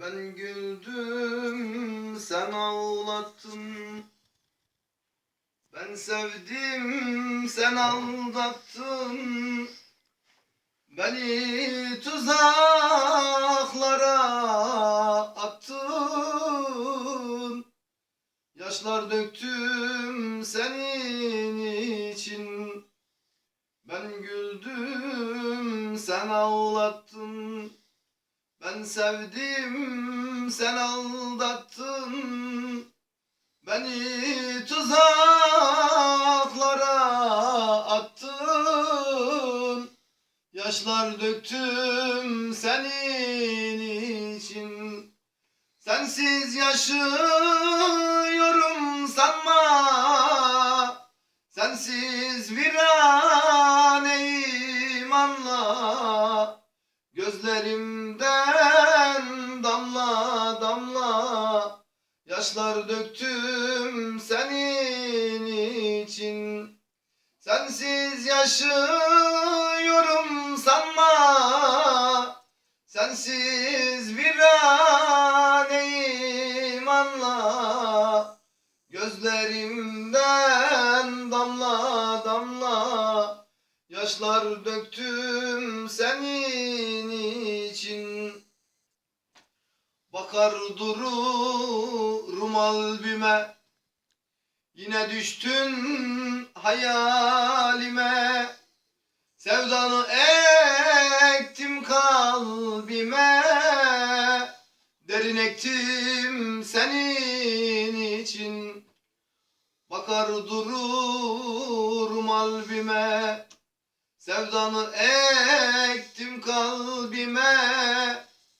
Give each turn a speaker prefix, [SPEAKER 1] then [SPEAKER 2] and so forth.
[SPEAKER 1] Ben güldüm sen ağlattın. Ben sevdim sen aldattın. Beni tuzaklara attın. Yaşlar döktüm senin için. Ben güldüm sen ağlattın Ben sevdim sen aldattın. Beni tuzaklara attın. Yaşlar döktüm senin için. Sensiz yaşıyorum sanma. Sensiz viraneyim anla. Gözlerimden Yaşlar döktüm senin için. Sensiz yaşıyorum sanma. Sensiz viraneyim anla. Gözlerimden damla damla. Yaşlar döktüm senin için Bakar dururum albüme Yine düştün hayalime. Sevdanı ektim kalbime. Derin ektim senin için. Bakar dururum albüme Sevdanı ektim kalbime